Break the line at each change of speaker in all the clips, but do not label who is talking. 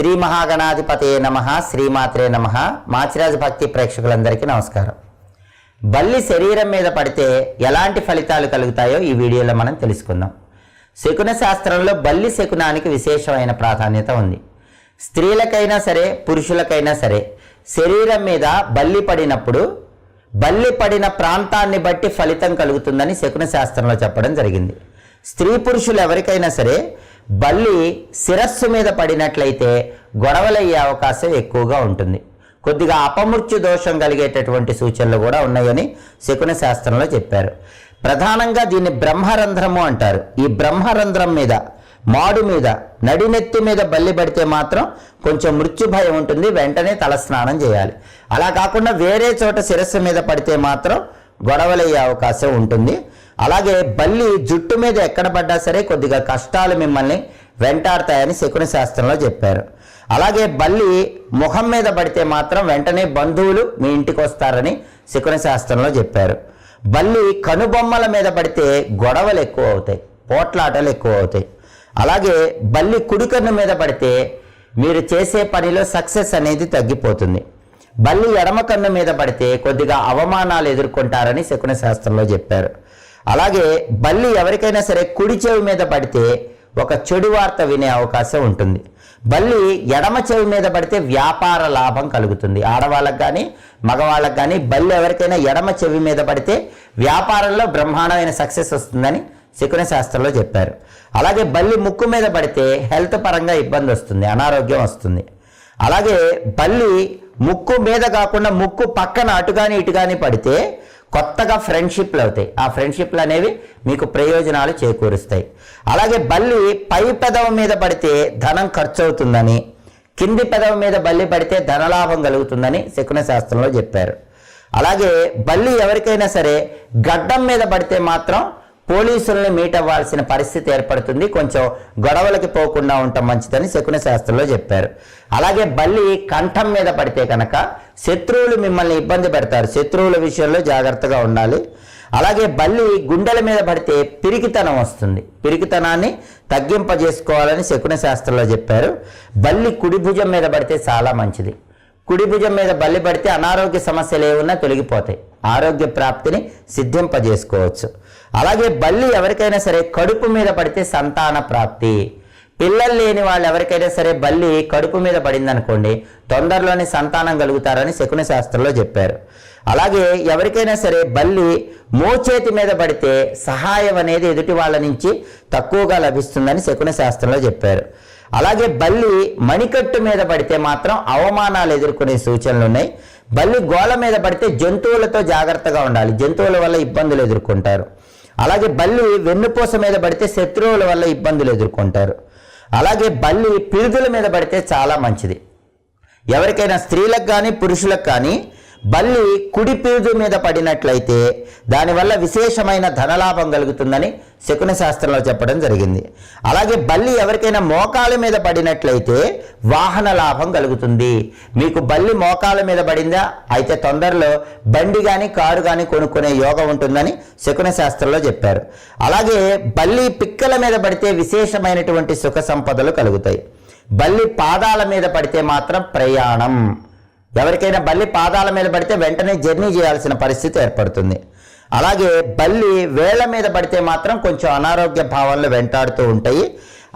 శ్రీ మహాగణాధిపతే నమ శ్రీమాత్రే నమ. మాచిరాజు భక్తి ప్రేక్షకులందరికీ నమస్కారం. బల్లి శరీరం మీద పడితే ఎలాంటి ఫలితాలు కలుగుతాయో ఈ వీడియోలో మనం తెలుసుకుందాం. శకున శాస్త్రంలో బల్లి శకునానికి విశేషమైన ప్రాధాన్యత ఉంది. స్త్రీలకైనా సరే పురుషులకైనా సరే శరీరం మీద బల్లి పడినప్పుడు బల్లి పడిన ప్రాంతాన్ని బట్టి ఫలితం కలుగుతుందని శకున శాస్త్రంలో చెప్పడం జరిగింది. స్త్రీ పురుషులు ఎవరికైనా సరే బల్లి శిరస్సు మీద పడినట్లయితే గొడవలయ్యే అవకాశం ఎక్కువగా ఉంటుంది. కొద్దిగా అపమృత్యు దోషం కలిగేటటువంటి సూచనలు కూడా ఉన్నాయని శకున శాస్త్రంలో చెప్పారు. ప్రధానంగా దీన్ని బ్రహ్మరంధ్రము అంటారు. ఈ బ్రహ్మరంధ్రం మీద మాడు మీద నడినెత్తి మీద బల్లి పడితే మాత్రం కొంచెం మృత్యు భయం ఉంటుంది. వెంటనే తలస్నానం చేయాలి. అలా కాకుండా వేరే చోట శిరస్సు మీద పడితే మాత్రం గొడవలయ్యే అవకాశం ఉంటుంది. అలాగే బల్లి జుట్టు మీద ఎక్కడ పడ్డా సరే కొద్దిగా కష్టాలు మిమ్మల్ని వెంటాడతాయని శకున శాస్త్రంలో చెప్పారు. అలాగే బల్లి ముఖం మీద పడితే మాత్రం వెంటనే బంధువులు మీ ఇంటికి వస్తారని శకున శాస్త్రంలో చెప్పారు. బల్లి కనుబొమ్మల మీద పడితే గొడవలు ఎక్కువ అవుతాయి పోట్లాటలు ఎక్కువ అవుతాయి. అలాగే బల్లి కుడికన్ను మీద పడితే మీరు చేసే పనిలో సక్సెస్ అనేది తగ్గిపోతుంది. బల్లి ఎడమ కన్ను మీద పడితే కొద్దిగా అవమానాలు ఎదుర్కొంటారని శకున శాస్త్రంలో చెప్పారు. అలాగే బల్లి ఎవరికైనా సరే కుడి చెవి మీద పడితే ఒక చెడు వార్త వినే అవకాశం ఉంటుంది. బల్లి ఎడమ చెవి మీద పడితే వ్యాపార లాభం కలుగుతుంది. ఆడవాళ్ళకు కానీ మగవాళ్ళకి కానీ బల్లి ఎవరికైనా ఎడమ చెవి మీద పడితే వ్యాపారంలో బ్రహ్మాండమైన సక్సెస్ వస్తుందని శకున శాస్త్రంలో చెప్పారు. అలాగే బల్లి ముక్కు మీద పడితే హెల్త్ పరంగా ఇబ్బంది వస్తుంది అనారోగ్యం వస్తుంది. అలాగే బల్లి ముక్కు మీద కాకుండా ముక్కు పక్కన అటు కానీ ఇటు కానీ పడితే కొత్తగా ఫ్రెండ్షిప్లు అవుతాయి. ఆ ఫ్రెండ్షిప్లు అనేవి మీకు ప్రయోజనాలు చేకూరుస్తాయి. అలాగే బల్లి పై పెదవ మీద పడితే ధనం ఖర్చు అవుతుందని కింది పెదవ మీద బల్లి పడితే ధనలాభం కలుగుతుందని శకున శాస్త్రంలో చెప్పారు. అలాగే బల్లి ఎవరికైనా సరే గడ్డం మీద పడితే మాత్రం పోలీసుల్ని మీట్ అవ్వాల్సిన పరిస్థితి ఏర్పడుతుంది. కొంచెం గొడవలకి పోకుండా ఉండటం మంచిదని శకున శాస్త్రంలో చెప్పారు. అలాగే బల్లి కంఠం మీద పడితే కనుక శత్రువులు మిమ్మల్ని ఇబ్బంది పెడతారు. శత్రువుల విషయంలో జాగ్రత్తగా ఉండాలి. అలాగే బల్లి గుండెల మీద పడితే పిరికితనం వస్తుంది. పిరికితనాన్ని తగ్గింపజేసుకోవాలని శకున శాస్త్రంలో చెప్పారు. బల్లి కుడి భుజం మీద పడితే చాలా మంచిది. కుడి భుజం మీద బల్లి పడితే అనారోగ్య సమస్యలు ఏమున్నా తొలగిపోతాయి. ఆరోగ్య ప్రాప్తిని సిద్ధింపజేసుకోవచ్చు. అలాగే బల్లి ఎవరికైనా సరే కడుపు మీద పడితే సంతాన ప్రాప్తి. పిల్లలు లేని వాళ్ళు ఎవరికైనా సరే బల్లి కడుపు మీద పడిందనుకోండి తొందరలోనే సంతానం కలుగుతారని శకున శాస్త్రంలో చెప్పారు. అలాగే ఎవరికైనా సరే బల్లి మోచేతి మీద పడితే సహాయం అనేది ఎదుటి వాళ్ళ నుంచి తక్కువగా లభిస్తుందని శకున శాస్త్రంలో చెప్పారు. అలాగే బల్లి మణికట్టు మీద పడితే మాత్రం అవమానాలు ఎదుర్కొనే సూచనలు ఉన్నాయి. బల్లి గోళ మీద పడితే జంతువులతో జాగ్రత్తగా ఉండాలి జంతువుల వల్ల ఇబ్బందులు ఎదుర్కొంటారు. అలాగే బల్లి వెన్నుపూస మీద పడితే శత్రువుల వల్ల ఇబ్బందులు ఎదుర్కొంటారు. అలాగే బల్లి పిరుదుల మీద పడితే చాలా మంచిది. ఎవరికైనా స్త్రీలకు కానీ పురుషులకు కానీ బల్లి కుడి పేజు మీద పడినట్లయితే దానివల్ల విశేషమైన ధనలాభం కలుగుతుందని శకున శాస్త్రంలో చెప్పడం జరిగింది. అలాగే బల్లి ఎవరికైనా మోకాల మీద పడినట్లయితే వాహన లాభం కలుగుతుంది. మీకు బల్లి మోకాల మీద పడిందా? అయితే తొందరలో బండి కానీ కారు కానీ కొనుక్కునే యోగం ఉంటుందని శకున శాస్త్రంలో చెప్పారు. అలాగే బల్లి పిక్కల మీద పడితే విశేషమైనటువంటి సుఖ సంపదలు కలుగుతాయి. బల్లి పాదాల మీద పడితే మాత్రం ప్రయాణం. ఎవరికైనా బల్లి పాదాల మీద పడితే వెంటనే జర్నీ చేయాల్సిన పరిస్థితి ఏర్పడుతుంది. అలాగే బల్లి వేళ్ళ మీద పడితే మాత్రం కొంచెం అనారోగ్య భావనలు వెంటాడుతూ ఉంటాయి.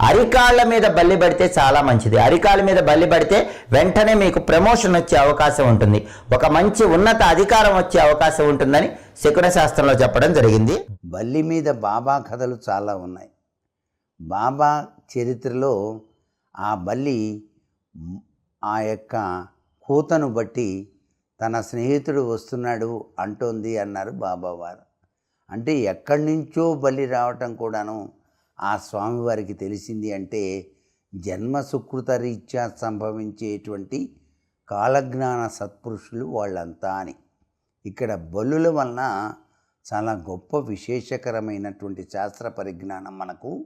అరికాళ్ళ మీద బల్లి పడితే చాలా మంచిది. అరికాళ్ళ మీద బల్లి పడితే వెంటనే మీకు ప్రమోషన్ వచ్చే అవకాశం ఉంటుంది. ఒక మంచి ఉన్నత అధికారం వచ్చే అవకాశం ఉంటుందని శకున శాస్త్రంలో చెప్పడం జరిగింది.
బల్లి మీద బాబా కథలు చాలా ఉన్నాయి. బాబా చరిత్రలో ఆ బల్లి ఆ యొక్క కూతను బట్టి తన స్నేహితుడు వస్తున్నాడు అంటోంది అన్నారు బాబావారు. అంటే ఎక్కడి నుంచో బలి రావటం కూడాను ఆ స్వామివారికి తెలిసింది అంటే జన్మ సుకృత రీత్యా సంభవించేటువంటి కాలజ్ఞాన సత్పురుషులు వాళ్ళంతా అని. ఇక్కడ బలుల వలన చాలా గొప్ప విశేషకరమైనటువంటి శాస్త్ర పరిజ్ఞానం మనకు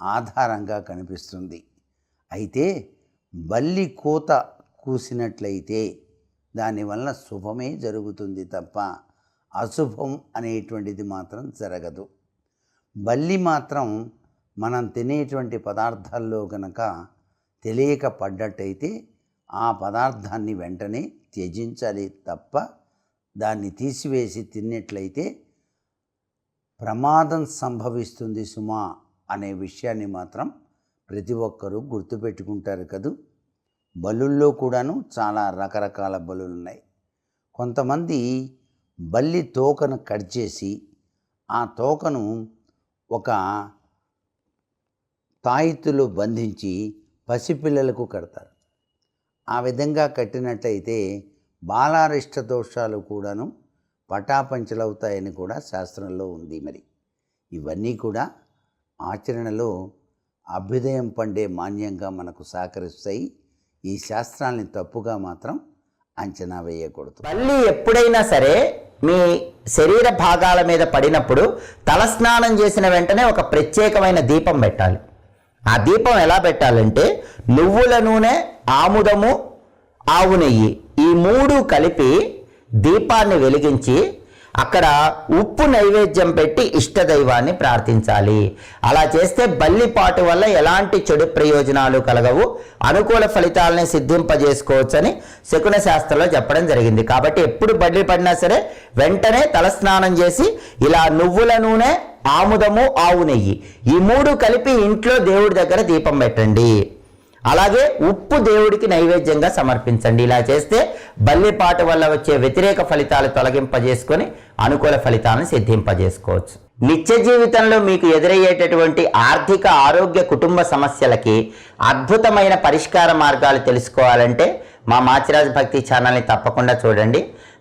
ఆధారంగా కనిపిస్తుంది. అయితే బల్లి కోత కూసినట్లయితే దానివల్ల శుభమే జరుగుతుంది తప్ప అశుభం అనేటువంటిది మాత్రం జరగదు. బల్లి మాత్రం మనం తినేటువంటి పదార్థాల్లో గనక తెలియక పడ్డట్టయితే ఆ పదార్థాన్ని వెంటనే త్యజించాలి తప్ప దాన్ని తీసివేసి తిన్నట్లయితే ప్రమాదం సంభవిస్తుంది సుమా అనే విషయాన్ని మాత్రం ప్రతి ఒక్కరూ గుర్తుపెట్టుకుంటారు కదూ. బలుల్లో కూడాను చాలా రకరకాల బలులు ఉన్నాయి కొంతమంది బల్లి తోకను కట్ చేసి ఆ తోకను ఒక తాయితులు బంధించి పసిపిల్లలకు కడతారు. ఆ విధంగా కట్టినట్లయితే బాలారిష్ట దోషాలు కూడాను పటాపంచలవుతాయని కూడా శాస్త్రంలో ఉంది మరి. ఇవన్నీ కూడా ఆచరణలో అభ్యుదయం పండే మాన్యంగా మనకు సహకరిస్తాయి. ఈ శాస్త్రాల్ని తప్పుగా మాత్రం అంచనా వేయకూడదు.
మళ్ళీ ఎప్పుడైనా సరే మీ శరీర భాగాల మీద పడినప్పుడు తలస్నానం చేసిన వెంటనే ఒక ప్రత్యేకమైన దీపం పెట్టాలి. ఆ దీపం ఎలా పెట్టాలంటే నువ్వుల నూనె ఆముదము ఆవు నెయ్యి ఈ మూడు కలిపి దీపాన్ని వెలిగించి అక్కడ ఉప్పు నైవేద్యం పెట్టి ఇష్టదైవాన్ని ప్రార్థించాలి. అలా చేస్తే బల్లిపాటు వల్ల ఎలాంటి చెడు ప్రయోజనాలు కలగవు. అనుకూల ఫలితాలని సిద్ధింపజేసుకోవచ్చని శకున శాస్త్రంలో చెప్పడం జరిగింది. కాబట్టి ఎప్పుడు బల్లి పడినా సరే వెంటనే తలస్నానం చేసి ఇలా నువ్వుల నూనె ఆముదము ఆవు నెయ్యి ఈ మూడు కలిపి ఇంట్లో దేవుడి దగ్గర దీపం పెట్టండి. అలాగే ఉప్పు దేవుడికి నైవేద్యంగా సమర్పించండి. ఇలా చేస్తే బల్లిపాటు వల్ల వచ్చే వ్యతిరేక ఫలితాలు తొలగింపజేసుకొని అనుకూల ఫలితాలను సిద్ధింపజేసుకోవచ్చు. నిత్య జీవితంలో మీకు ఎదురయ్యేటటువంటి ఆర్థిక ఆరోగ్య కుటుంబ సమస్యలకి అద్భుతమైన పరిష్కార మార్గాలు తెలుసుకోవాలంటే మా మాచిరాజ్ భక్తి ఛానల్ని తప్పకుండా చూడండి.